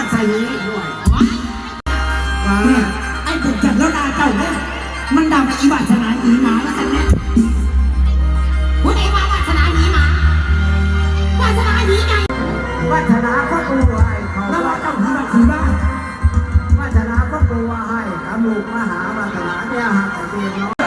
านใส่นี้ด้วยว้าเนี่ยไอ้บุจัดแล้วดาเจ้าเนี่ยมันดำอีบาสนาอีหมาแล้วกันเนี่ยคุณเอวาวาสนาอีหมาวาสนาอีไงวาสนาก็กลัวไอ้เขาแล้วว่าเจ้าคือเราคือบ้างวาสนาก็กลัวให้ขมูกมหาวาสนาเนี่ยหักแต่เดียว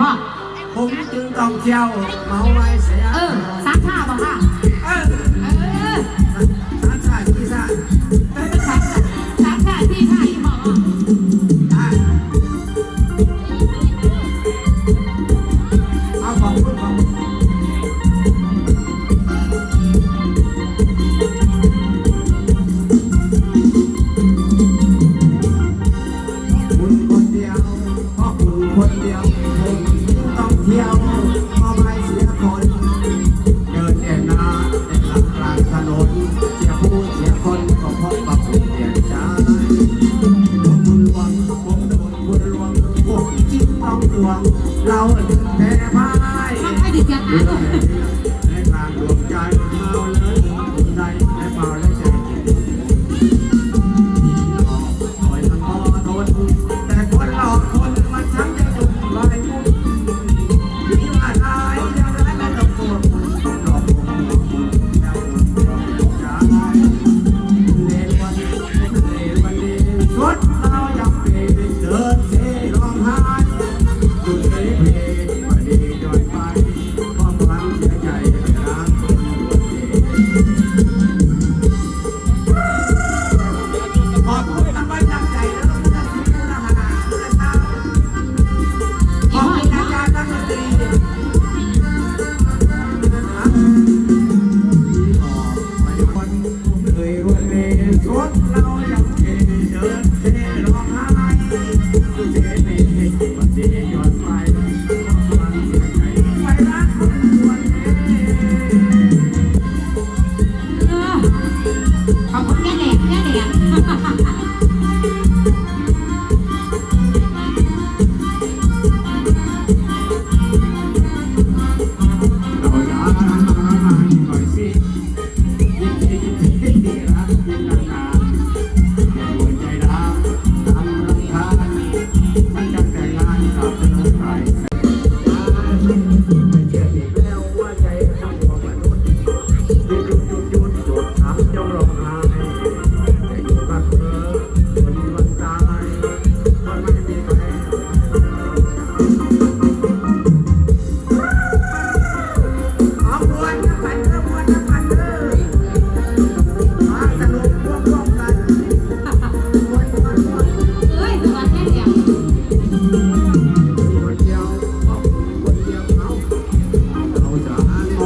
ภาค ผมจึงต้องเที่ยวเมาไว้เสีย เออสามเท่า Mm-hmm.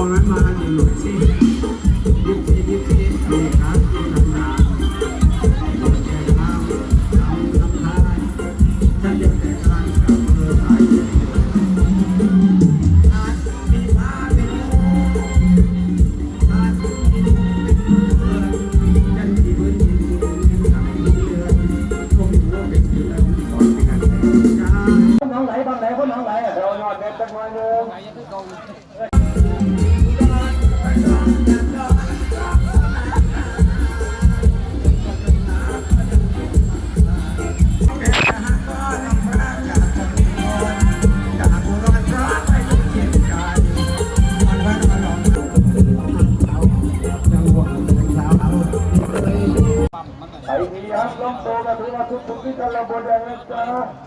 คนไม้มาอย่หลบที่ Kita lah bodoh